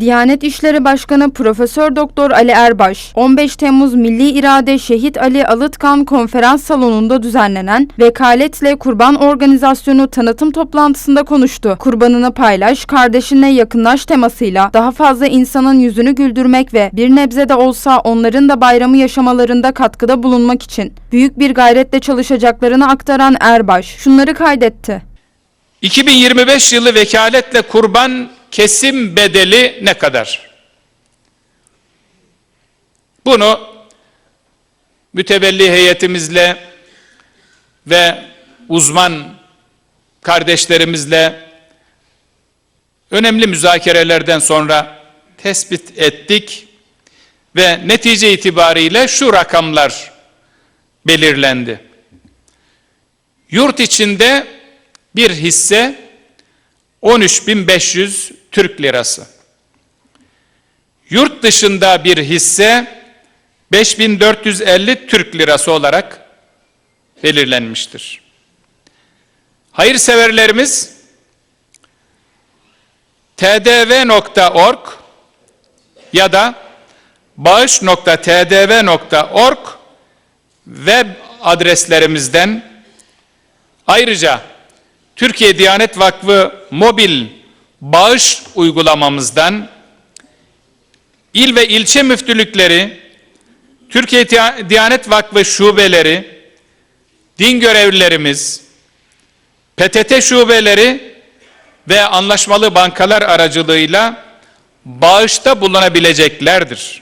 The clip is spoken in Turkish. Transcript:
Diyanet İşleri Başkanı Profesör Doktor Ali Erbaş, 15 Temmuz Milli İrade Şehit Ali Alıtkan Konferans Salonu'nda düzenlenen Vekaletle Kurban Organizasyonu tanıtım toplantısında konuştu. Kurbanını paylaş, kardeşinle yakınlaş temasıyla daha fazla insanın yüzünü güldürmek ve bir nebze de olsa onların da bayramı yaşamalarında katkıda bulunmak için büyük bir gayretle çalışacaklarını aktaran Erbaş şunları kaydetti. 2025 yılı vekaletle kurban kesim bedeli ne kadar? Bunu mütevelli heyetimizle ve uzman kardeşlerimizle önemli müzakerelerden sonra tespit ettik ve netice itibariyle şu rakamlar belirlendi. Yurt içinde bir hisse 13.500 Türk lirası. Yurt dışında bir hisse 5450 Türk lirası olarak belirlenmiştir. Hayırseverlerimiz tdv.org ya da bağış.tdv.org web adreslerimizden ayrıca Türkiye Diyanet Vakfı mobil bağış uygulamamızdan il ve ilçe müftülükleri, Türkiye Diyanet Vakfı şubeleri, din görevlilerimiz, PTT şubeleri ve anlaşmalı bankalar aracılığıyla bağışta bulunabileceklerdir.